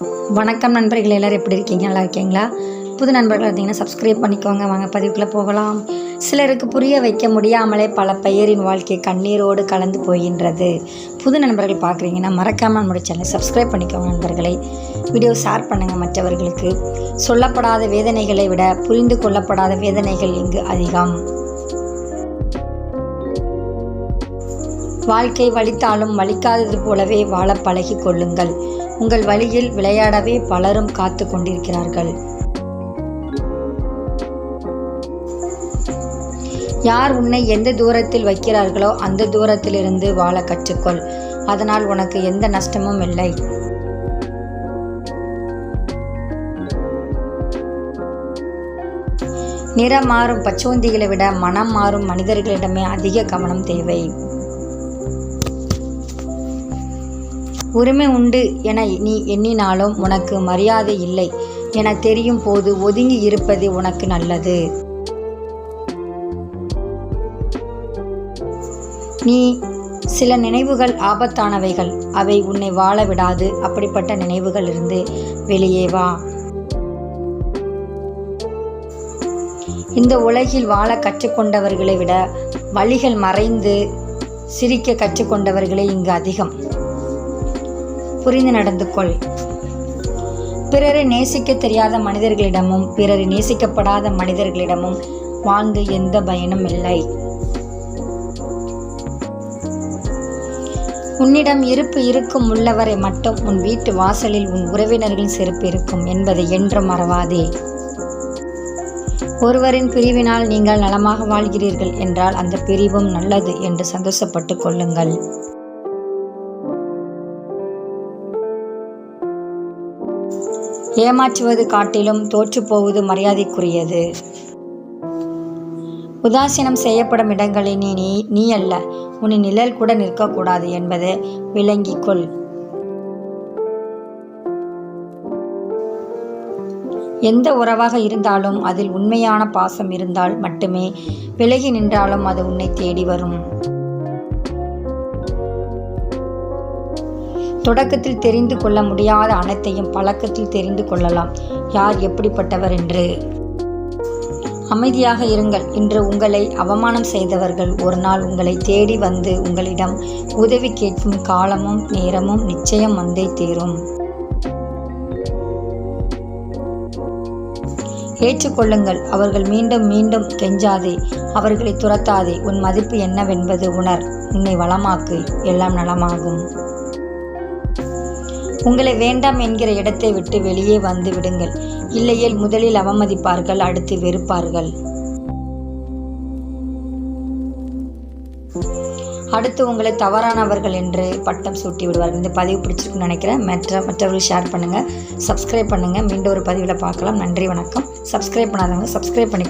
வணக்கம் நண்பர்கள் எல்லோரும் எப்படி இருக்கீங்க? நல்லா இருக்கீங்களா? புது நண்பர்கள் இருந்தீங்கன்னா சப்ஸ்கிரைப் பண்ணிக்கோங்க. வாங்க பதிவுக்குள்ளே போகலாம். சிலருக்கு புரிய வைக்க முடியாமலே பல பெயரின் வாழ்க்கை கண்ணீரோடு கலந்து போகின்றது. புது நண்பர்கள் பார்க்குறீங்கன்னா மறக்காமல் நம்முடைய சேனலை சப்ஸ்கிரைப் பண்ணிக்கோங்க நண்பர்களை. வீடியோ ஷேர் பண்ணுங்கள் மற்றவர்களுக்கு. சொல்லப்படாத வேதனைகளை விட புரிந்து கொள்ளப்படாத வேதனைகள் இங்கு அதிகம். வாழ்க்கை வலித்தாலும் வலிக்காதது போலவே வாழ பழகி கொள்ளுங்கள். உங்கள் வழியில் விளையாடவே பலரும் காத்து கொண்டிருக்கிறார்கள். யார் உன்னை எந்த தூரத்தில் வைக்கிறார்களோ அந்த தூரத்திலிருந்து வாழ கற்றுக்கொள். அதனால் உனக்கு எந்த நஷ்டமும் இல்லை. நிறம் மாறும் பச்சோந்திகளை விட மனம் மாறும் மனிதர்களிடமே அதிக கவனம் தேவை. உரிமை உண்டு என நீ எண்ணினாலும் உனக்கு மரியாதை இல்லை என தெரியும் போது ஒதுங்கி இருப்பது உனக்கு நல்லது. நீ சில நினைவுகள் ஆபத்தானவைகள் அவை உன்னை வாழ விடாது. அப்படிப்பட்ட நினைவுகள் இருந்து வெளியே வா. இந்த உலகில் வாழ கற்றுக்கொண்டவர்களை விட வழிகள் மறைந்து சிரிக்க கற்றுக்கொண்டவர்களே இங்கு அதிகம். புரிந்து நடந்து கொள் பிறரை நேசிக்க தெரியாத மனிதர்களிடமும் பிறரை நேசிக்கப்படாத மனிதர்களிடமும் வாழ்ந்து எந்த பயனும் இல்லை. உன்னிடம் இருப்பு இருக்கும் உள்ளவரை மட்டும் உன் வீட்டு வாசலில் உன் உறவினர்களின் செருப்பு இருக்கும் என்பதை என்றும் மறவாதே. ஒருவரின் பிரிவினால் நீங்கள் நலமாக வாழ்கிறீர்கள் என்றால் அந்த பிரிவும் நல்லது என்று சந்தோஷப்பட்டு கொள்ளுங்கள். ஏமாற்றுவது காட்டிலும் தோற்றுப்போவது மரியாதைக்குரியது. உதாசீனம் செய்யப்படும் இடங்களில் நீ நீ நீ அல்ல உன் நிழல் கூட நிற்கக்கூடாது என்பதை விளங்கிக்கொள் எந்த உறவாக இருந்தாலும் அதில் உண்மையான பாசம் இருந்தால் மட்டுமே விலகி நின்றாலும் அது உன்னை தேடி வரும். தொடக்கத்தில் தெரிந்து கொள்ள முடியாத அனைத்தையும் பழக்கத்தில் தெரிந்து கொள்ளலாம். யார் எப்படிப்பட்டவர் என்று? அமைதியாக இருங்கள். இன்று உங்களை அவமானம் செய்தவர்கள் ஒரு நாள் உங்களை தேடி வந்து உங்களிடம் உதவி கேட்கும் காலமும் நேரமும் நிச்சயம் வந்தே தீரும். ஏற்றுக்கொள்ளுங்கள். அவர்கள் மீண்டும் மீண்டும் கெஞ்சாதே. அவர்களை துரத்தாதே. உன் மதிப்பு என்னவென்பது உணர். உன்னை வளமாக்கு. எல்லாம் நலமாகும். உங்களை வேண்டாம் என்கிற இடத்தை விட்டு வெளியே வந்து விடுங்கள். இல்லையேல் முதலில் அவமதிப்பார்கள் அடுத்து வெறுப்பார்கள். அடுத்து உங்களை தவறானவர்கள் என்று பட்டம் சூட்டி விடுவார்கள். இந்த பதிவு பிடிச்சிருக்குன்னு நினைக்கிறேன். மற்ற மற்றவர்கள் ஷேர் பண்ணுங்கள் சப்ஸ்கிரைப் பண்ணுங்கள் மீண்டும் ஒரு பதிவில் பார்க்கலாம். நன்றி வணக்கம். சப்ஸ்கிரைப் பண்ணாதவங்க சப்ஸ்கிரைப் பண்ணி